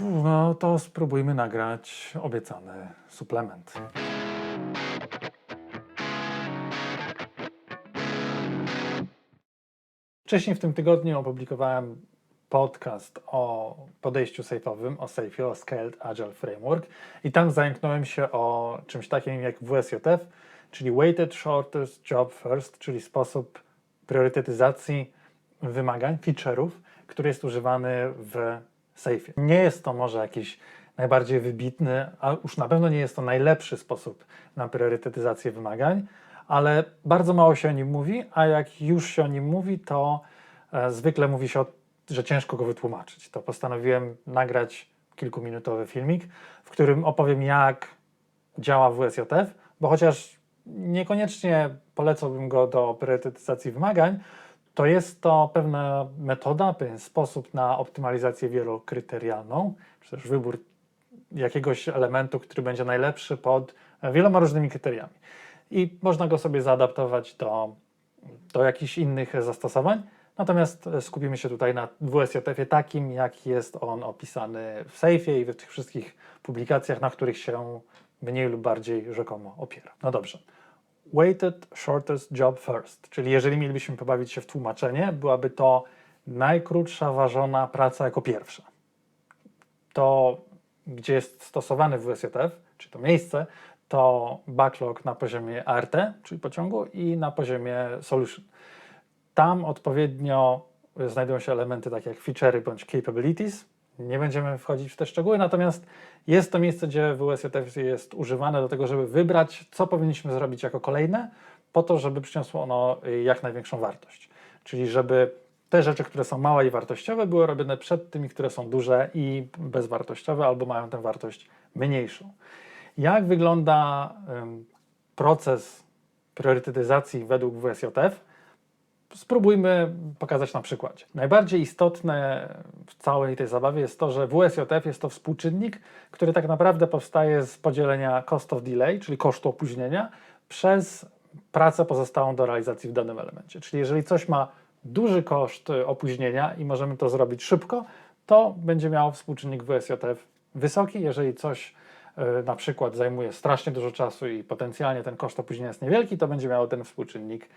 No to spróbujmy nagrać obiecany suplement. Wcześniej w tym tygodniu opublikowałem podcast o podejściu safe'owym, o SAFE, o Scaled Agile Framework i tam zająknąłem się o czymś takim jak WSJF, czyli Weighted Shortest Job First, czyli sposób priorytetyzacji wymagań, feature'ów, który jest używany w SAFE. Nie jest to może jakiś najbardziej wybitny, a już na pewno nie jest to najlepszy sposób na priorytetyzację wymagań, ale bardzo mało się o nim mówi, a jak już się o nim mówi, to e, zwykle mówi się, że ciężko go wytłumaczyć. To postanowiłem nagrać kilkuminutowy filmik, w którym opowiem, jak działa WSJF, bo chociaż niekoniecznie polecałbym go do priorytetyzacji wymagań, to jest to pewna metoda, pewien sposób na optymalizację wielokryterialną, czy też wybór jakiegoś elementu, który będzie najlepszy pod wieloma różnymi kryteriami. I można go sobie zaadaptować do, do jakichś innych zastosowań. Natomiast skupimy się tutaj na WSJF-ie takim, jak jest on opisany w Safe'ie i w tych wszystkich publikacjach, na których się mniej lub bardziej rzekomo opiera. No dobrze. Weighted Shortest Job First, czyli jeżeli mielibyśmy pobawić się w tłumaczenie, byłaby to najkrótsza ważona praca jako pierwsza. To, gdzie jest stosowany WSJF, czy to miejsce, to backlog na poziomie ART, czyli pociągu, i na poziomie solution. Tam odpowiednio znajdują się elementy takie jak featurey bądź capabilities. Nie będziemy wchodzić w te szczegóły, natomiast jest to miejsce, gdzie WSJF jest używane do tego, żeby wybrać, co powinniśmy zrobić jako kolejne, po to, żeby przyniosło ono jak największą wartość. Czyli żeby te rzeczy, które są małe i wartościowe, były robione przed tymi, które są duże i bezwartościowe, albo mają tę wartość mniejszą. Jak wygląda proces priorytetyzacji według WSJF? Spróbujmy pokazać na przykładzie. Najbardziej istotne w całej tej zabawie jest to, że WSJF jest to współczynnik, który tak naprawdę powstaje z podzielenia cost of delay, czyli kosztu opóźnienia, przez pracę pozostałą do realizacji w danym elemencie. Czyli jeżeli coś ma duży koszt y, opóźnienia i możemy to zrobić szybko, to będzie miało współczynnik WSJF wysoki. Jeżeli coś y, na przykład zajmuje strasznie dużo czasu i potencjalnie ten koszt opóźnienia jest niewielki, to będzie miało ten współczynnik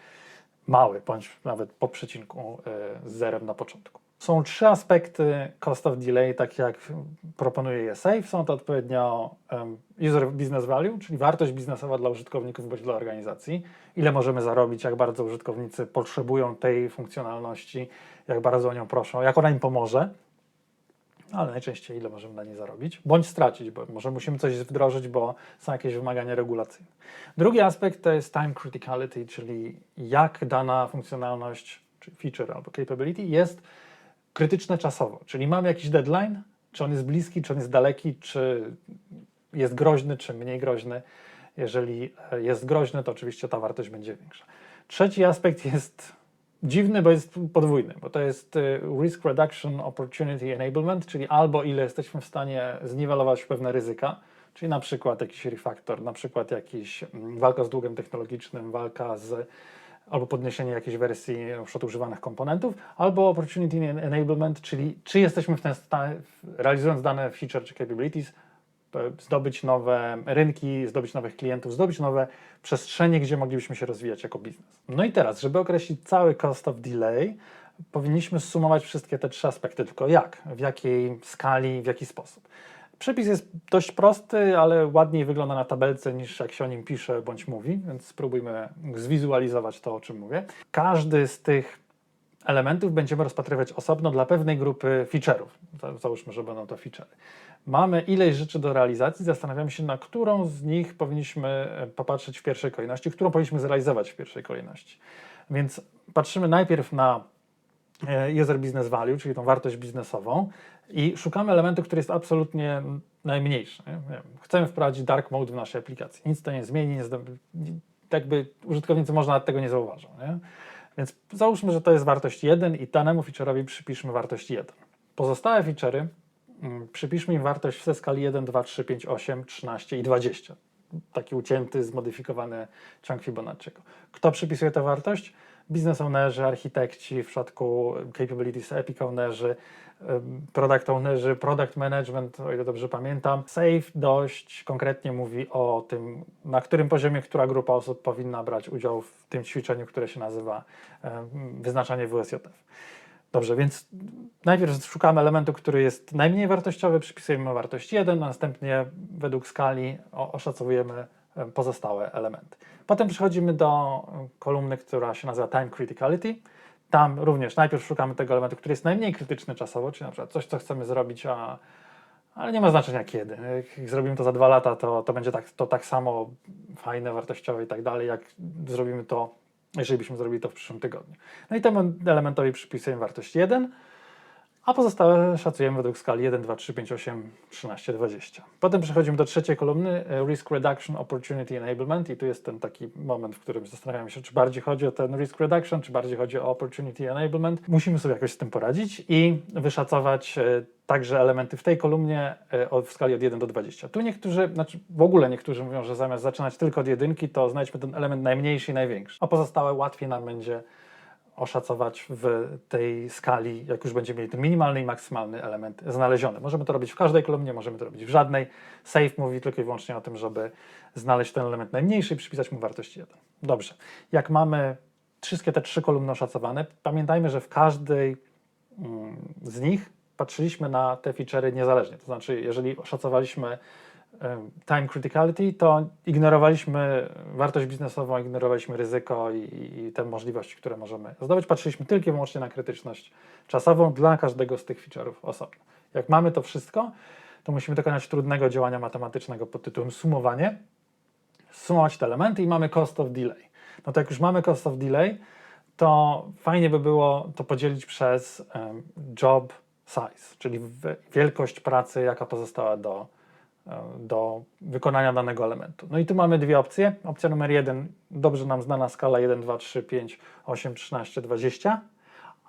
mały, bądź nawet po przecinku y, z zerem na początku. Są trzy aspekty cost of delay, tak jak proponuje je SAFE. Są to odpowiednio user business value, czyli wartość biznesowa dla użytkowników bądź dla organizacji. Ile możemy zarobić, jak bardzo użytkownicy potrzebują tej funkcjonalności, jak bardzo o nią proszą, jak ona im pomoże, ale najczęściej ile możemy na niej zarobić, bądź stracić, bo może musimy coś wdrożyć, bo są jakieś wymagania regulacyjne. Drugi aspekt to jest time criticality, czyli jak dana funkcjonalność, czy feature albo capability jest krytyczne czasowo, czyli mamy jakiś deadline, czy on jest bliski, czy on jest daleki, czy jest groźny, czy mniej groźny. Jeżeli jest groźny, to oczywiście ta wartość będzie większa. Trzeci aspekt jest dziwny, bo jest podwójny, bo to jest y, Risk Reduction Opportunity Enablement, czyli albo ile jesteśmy w stanie zniwelować pewne ryzyka, czyli na przykład jakiś refactor, na przykład jakiś mm, walka z długiem technologicznym, walka z albo podniesienie jakiejś wersji na używanych komponentów, albo opportunity enablement, czyli czy jesteśmy w ten stanie, realizując dane feature czy capabilities, zdobyć nowe rynki, zdobyć nowych klientów, zdobyć nowe przestrzenie, gdzie moglibyśmy się rozwijać jako biznes. No i teraz, żeby określić cały cost of delay, powinniśmy zsumować wszystkie te trzy aspekty, tylko jak, w jakiej skali, w jaki sposób. Przepis jest dość prosty, ale ładniej wygląda na tabelce niż jak się o nim pisze bądź mówi, więc spróbujmy zwizualizować to, o czym mówię. Każdy z tych elementów będziemy rozpatrywać osobno dla pewnej grupy feature'ów. Załóżmy, że będą to feature'y. Mamy ileś rzeczy do realizacji, zastanawiamy się, na którą z nich powinniśmy popatrzeć w pierwszej kolejności, którą powinniśmy zrealizować w pierwszej kolejności. Więc patrzymy najpierw na user business value, czyli tą wartość biznesową i szukamy elementu, który jest absolutnie najmniejszy. Chcemy wprowadzić dark mode w naszej aplikacji. Nic to nie zmieni, nie jakby użytkownicy może nawet tego nie zauważą. Nie? Więc załóżmy, że to jest wartość 1 i danemu feature'owi przypiszmy wartość 1. Pozostałe feature'y mm, przypiszmy im wartość w skali 1, 2, 3, 5, 8, 13 i 20. Taki ucięty, zmodyfikowany chunk Fibonacciego. Kto przypisuje tę wartość? Biznes ownerzy, architekci, w przypadku capabilities epic ownerzy, product ownerzy, product management, o ile dobrze pamiętam. SAFE dość konkretnie mówi o tym, na którym poziomie która grupa osób powinna brać udział w tym ćwiczeniu, które się nazywa wyznaczanie WSJF. Dobrze, więc najpierw szukamy elementu, który jest najmniej wartościowy, przypisujemy wartość 1, następnie według skali oszacowujemy em, pozostałe elementy. Potem przechodzimy do kolumny, która się nazywa Time Criticality. Tam również najpierw szukamy tego elementu, który jest najmniej krytyczny czasowo, czyli na przykład coś, co chcemy zrobić, a, ale nie ma znaczenia kiedy. Jak zrobimy to za dwa lata, to, to będzie tak, to tak samo fajne, wartościowe i tak dalej, jak zrobimy to, jeżeli byśmy zrobili to w przyszłym tygodniu. No i temu elementowi przypisujemy wartość 1, a pozostałe szacujemy według skali 1, 2, 3, 5, 8, 13, 20. Potem przechodzimy do trzeciej kolumny e, Risk Reduction Opportunity Enablement i tu jest ten taki moment, w którym zastanawiamy się, czy bardziej chodzi o ten Risk Reduction, czy bardziej chodzi o Opportunity Enablement. Musimy sobie jakoś z tym poradzić i wyszacować e, także elementy w tej kolumnie e, w skali od 1 do 20. Tu niektórzy, znaczy w ogóle niektórzy mówią, że zamiast zaczynać tylko od jedynki, to znajdźmy ten element najmniejszy i największy, a pozostałe łatwiej nam będzie oszacować w tej skali, jak już będziemy mieli ten minimalny i maksymalny element znaleziony. Możemy to robić w każdej kolumnie, możemy to robić w żadnej. Safe mówi tylko i wyłącznie o tym, żeby znaleźć ten element najmniejszy i przypisać mu wartość 1. Dobrze. Jak mamy wszystkie te trzy kolumny oszacowane, pamiętajmy, że w każdej mm, z nich patrzyliśmy na te feature'y niezależnie. To znaczy, jeżeli oszacowaliśmy time criticality, to ignorowaliśmy wartość biznesową, ignorowaliśmy ryzyko i, i te możliwości, które możemy zdobyć. Patrzyliśmy tylko i wyłącznie na krytyczność czasową dla każdego z tych feature'ów osobno. Jak mamy to wszystko, to musimy dokonać trudnego działania matematycznego pod tytułem sumowanie, sumować te elementy i mamy cost of delay. No to jak już mamy cost of delay, to fajnie by było to podzielić przez em, job size, czyli wielkość pracy, jaka pozostała do, e, do wykonania danego elementu. No i tu mamy dwie opcje. Opcja numer jeden, dobrze nam znana skala 1, 2, 3, 5, 8, 13, 20.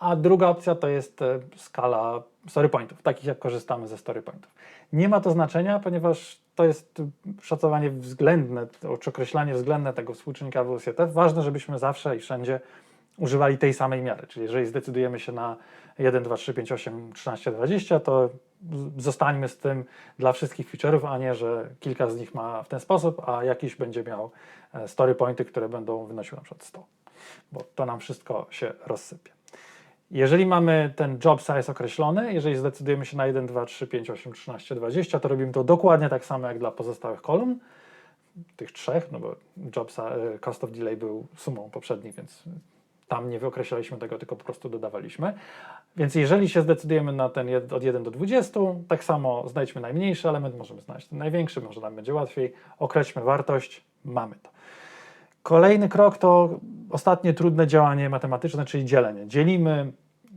A druga opcja to jest e, skala story pointów, takich jak korzystamy ze story pointów. Nie ma to znaczenia, ponieważ to jest e, szacowanie względne, czy określanie względne tego współczynnika WSJF. Ważne, żebyśmy zawsze i wszędzie używali tej samej miary. Czyli jeżeli zdecydujemy się na 1, 2, 3, 5, 8, 13, 20, to zostańmy z tym dla wszystkich feature'ów, a nie, że kilka z nich ma w ten sposób, a jakiś będzie miał e, story pointy, które będą wynosiły na przykład 100, bo to nam wszystko się rozsypie. Jeżeli mamy ten job size określony, jeżeli zdecydujemy się na 1, 2, 3, 5, 8, 13, 20, to robimy to dokładnie tak samo jak dla pozostałych kolumn, tych trzech, no bo job e, cost of delay był sumą poprzednich, więc tam nie wyokreślaliśmy tego, tylko po prostu dodawaliśmy. Więc jeżeli się zdecydujemy na ten od 1 do 20, tak samo znajdźmy najmniejszy element, możemy znaleźć ten największy, może nam będzie łatwiej, określmy wartość, mamy to. Kolejny krok to ostatnie trudne działanie matematyczne, czyli dzielenie. Dzielimy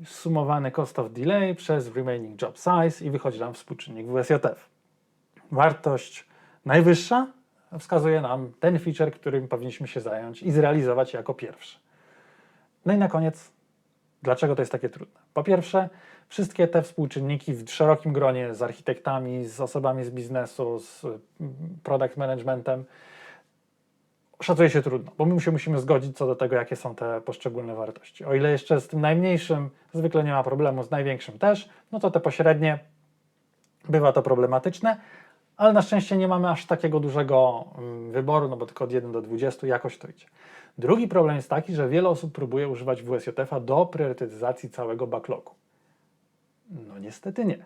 sumowany cost of delay przez remaining job size i wychodzi nam współczynnik WSJF. Wartość najwyższa wskazuje nam ten feature, którym powinniśmy się zająć i zrealizować jako pierwszy. No i na koniec, dlaczego to jest takie trudne? Po pierwsze, wszystkie te współczynniki w szerokim gronie z architektami, z osobami z biznesu, z mm, product managementem, szacuje się trudno, bo my się musimy zgodzić co do tego, jakie są te poszczególne wartości. O ile jeszcze z tym najmniejszym zwykle nie ma problemu, z największym też, no to te pośrednie bywa to problematyczne, ale na szczęście nie mamy aż takiego dużego mm, wyboru, no bo tylko od 1 do 20 jakoś to idzie. Drugi problem jest taki, że wiele osób próbuje używać WSJF-a do priorytetyzacji całego backlogu. No niestety nie.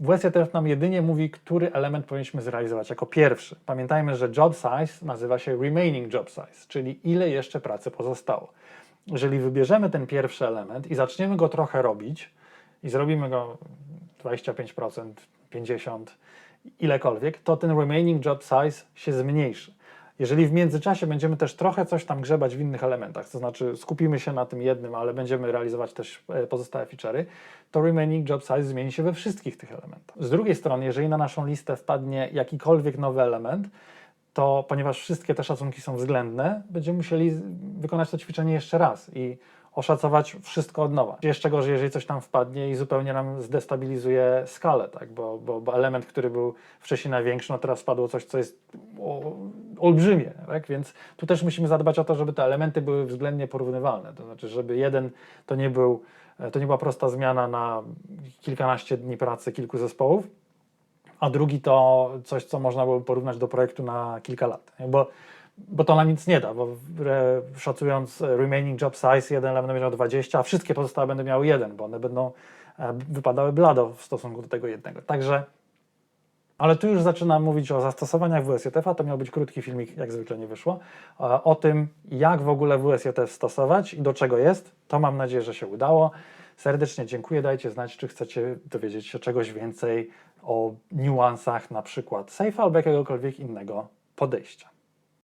WSJF nam jedynie mówi, który element powinniśmy zrealizować jako pierwszy. Pamiętajmy, że job size nazywa się remaining job size, czyli ile jeszcze pracy pozostało. Jeżeli wybierzemy ten pierwszy element i zaczniemy go trochę robić i zrobimy go 25%, 50%, ilekolwiek, to ten remaining job size się zmniejszy. Jeżeli w międzyczasie będziemy też trochę coś tam grzebać w innych elementach, to znaczy skupimy się na tym jednym, ale będziemy realizować też e, pozostałe feature'y, to remaining job size zmieni się we wszystkich tych elementach. Z drugiej strony, jeżeli na naszą listę wpadnie jakikolwiek nowy element, to ponieważ wszystkie te szacunki są względne, będziemy musieli wykonać to ćwiczenie jeszcze raz i oszacować wszystko od nowa. Jeszcze gorzej, jeżeli coś tam wpadnie i zupełnie nam zdestabilizuje skalę, tak? bo, bo, bo element, który był wcześniej największy, no teraz wpadło coś, co jest olbrzymie, tak? więc tu też musimy zadbać o to, żeby te elementy były względnie porównywalne, to znaczy, żeby jeden to nie był E, To nie była prosta zmiana na kilkanaście dni pracy kilku zespołów, a drugi to coś, co można było porównać do projektu na kilka lat. Bo, bo to nam nic nie da, bo re, szacując e, remaining job size, jeden element będzie miał 20, a wszystkie pozostałe będą miały jeden, bo one będą e, wypadały blado w stosunku do tego jednego. Także, ale tu już zaczynam mówić o zastosowaniach WSJF, a to miał być krótki filmik, jak zwykle nie wyszło, o tym, jak w ogóle WSJF stosować i do czego jest. To mam nadzieję, że się udało. Serdecznie dziękuję. Dajcie znać, czy chcecie dowiedzieć się czegoś więcej o niuansach na przykład Safe albo jakiegokolwiek innego podejścia.